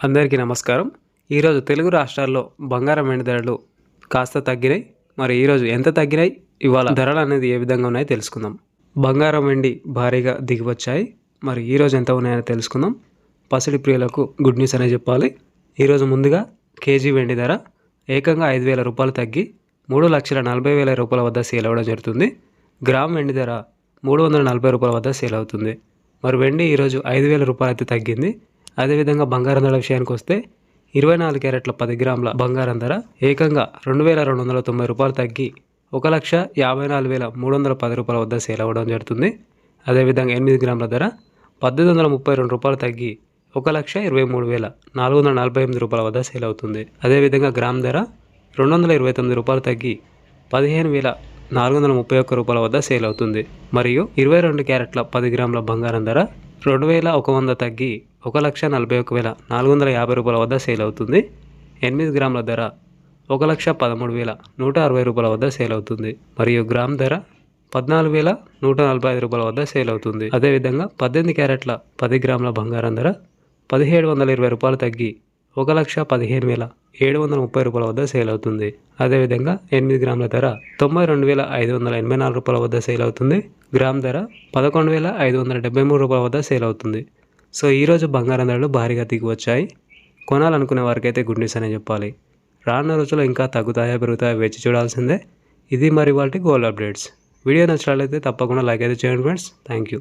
అందరికీ నమస్కారం. ఈరోజు తెలుగు రాష్ట్రాల్లో బంగారం వెండి ధరలు కాస్త తగ్గినాయి. మరి ఈరోజు ఎంత తగ్గినాయి? ఇవాళ ధరలు అనేది ఏ విధంగా ఉన్నాయో తెలుసుకుందాం. బంగారం వెండి భారీగా దిగివచ్చాయి. మరి ఈరోజు ఎంత ఉన్నాయో తెలుసుకుందాం. పసిడి ప్రియులకు గుడ్ న్యూస్ అనే చెప్పాలి. ఈరోజు ముందుగా కేజీ వెండి ధర ఏకంగా ఐదు వేల రూపాయలు తగ్గి మూడు లక్షల నలభై వేల రూపాయల వద్ద సేల్ అవ్వడం జరుగుతుంది. గ్రామ్ వెండి ధర మూడు వందల నలభై రూపాయల వద్ద సేల్ అవుతుంది. మరి వెండి ఈరోజు ఐదు వేల రూపాయలు అయితే తగ్గింది. అదేవిధంగా బంగారం ధర విషయానికి వస్తే ఇరవై నాలుగు క్యారెట్ల పది గ్రాముల బంగారం ధర ఏకంగా రెండు వేల రెండు వందల తొంభై రూపాయలు తగ్గి ఒక లక్ష యాభై నాలుగు వేల మూడు వందల పది రూపాయల వద్ద సేల్ అవ్వడం జరుగుతుంది. అదేవిధంగా ఎనిమిది గ్రాముల ధర పద్దెనిమిది వందల ముప్పై రెండు రూపాయలు తగ్గి ఒక లక్ష ఇరవై మూడు వేల నాలుగు వందల నలభై ఎనిమిది రూపాయల వద్ద సేల్ అవుతుంది. అదేవిధంగా గ్రామ్ ధర రెండు వందల ఇరవై తొమ్మిది రూపాయలు తగ్గి పదిహేను వేల నాలుగు వందల ముప్పై ఒక్క రూపాయల వద్ద సేల్ అవుతుంది. మరియు ఇరవై రెండు క్యారెట్ల పది గ్రాముల బంగారం ధర రెండు వేల ఒక వంద తగ్గి ఒక లక్ష నలభై ఒక వేల నాలుగు వందల యాభై రూపాయల వద్ద సేల్ అవుతుంది. ఎనిమిది గ్రాముల ధర ఒక లక్ష పదమూడు వేల నూట అరవై రూపాయల వద్ద సేల్ అవుతుంది. మరియు గ్రామ్ ధర పద్నాలుగు వేల నూట నలభై ఐదు రూపాయల వద్ద సేల్ అవుతుంది. అదేవిధంగా పద్దెనిమిది క్యారెట్ల పది గ్రాముల బంగారం ధర పదిహేడు వందల ఇరవై రూపాయలు తగ్గి ఒక లక్ష పదిహేను వేల ఏడు వందల ముప్పై రూపాయల వద్ద సేల్ అవుతుంది. అదేవిధంగా ఎనిమిది గ్రాముల ధర తొంభై రెండు వేల ఐదు వందల ఎనభై నాలుగు రూపాయల వద్ద సేల్ అవుతుంది. గ్రామ్ ధర పదకొండు వేల ఐదు వందల డెబ్బై మూడు రూపాయల వద్ద సేల్ అవుతుంది. సో ఈరోజు బంగారం ధరలు భారీగా దిగి వచ్చాయి కొనాలనుకునే వారికైతే గుడ్ న్యూస్ అనే చెప్పాలి. రానున్న రోజుల్లో ఇంకా తగ్గుతాయా పెరుగుతాయా వేచి చూడాల్సిందే. ఇది మరి వాటి గోల్డ్ అప్డేట్స్. వీడియో నచ్చినట్లయితే తప్పకుండా లైక్ అయితే చేయండి ఫ్రెండ్స్. Thank you